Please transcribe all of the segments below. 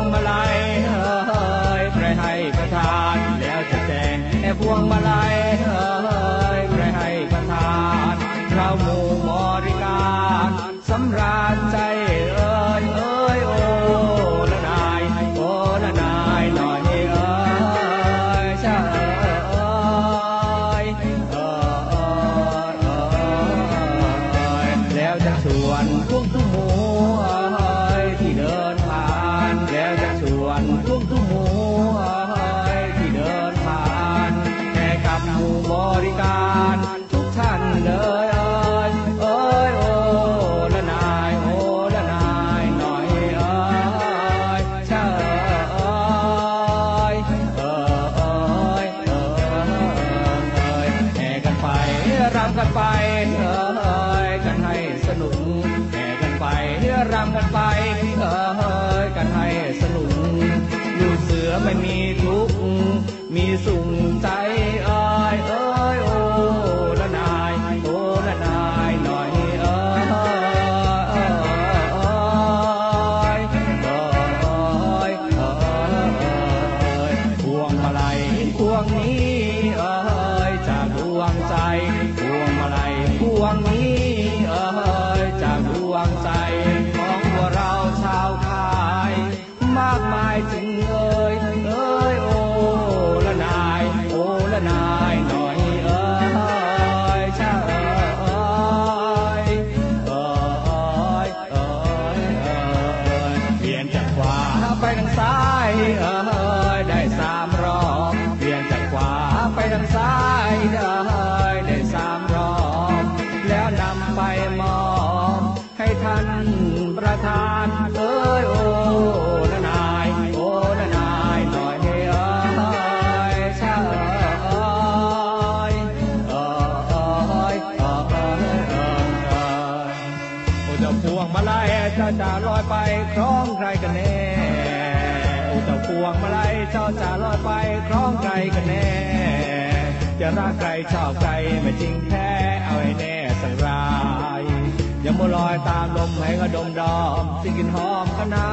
งมาลัยเฮ้ยใครให้ประทานแล้วจะแจกแค่พวงมาลัยเฮ้ยใครให้ประทานเราหมู่บริการสำราญใจเอ้ยเอ้ยโอ้ละนายโอ้ละนายหน่อยเอ้ยชาเอ้ยเอ้ยเอ้ยแล้วจะชวนทุกทุกหมู่ ไปเฮ้ยกันให้สนุกแห่กันไปรำกันไปเฮ้ยกันให้สนุกอยู่เสือไม่มีทุกข์มีสุขใจ ทางซ้ายเอ้ยได้สามรอบเปลี่ยนจากขวาไปทางซ้ายเอ้ยได้สามรอบแล้วนำไปมอบให้ท่านประธานเอ้ยโอ้ละนายโอ้ละนายหน่อยเอ้ยชาเอ้ยเอ้ยเอ้ยเอ้ยเอ้ยโอ้เจ้าพวงมาลัยเจ้าจะลอยไปคล้องใครกันแน่โอ้เจ้า พวงมาลัยเจ้าจะลอยไปคล้องใครกันแน่ จะรักใครชอบใครไม่จริงแท้เอาให้แน่สักรายอย่ามัวลอยตามลมให้กระดมดอมสิ่งกลินหอมขนา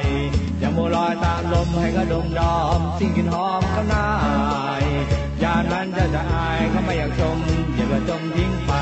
ยอย่ามัวลอยตามลมให้กระดมดอมสิ่งกลินหอมขนายยานั้นจะจะอายเขาไม่อยากชมอย่ากระจมทิ้งไป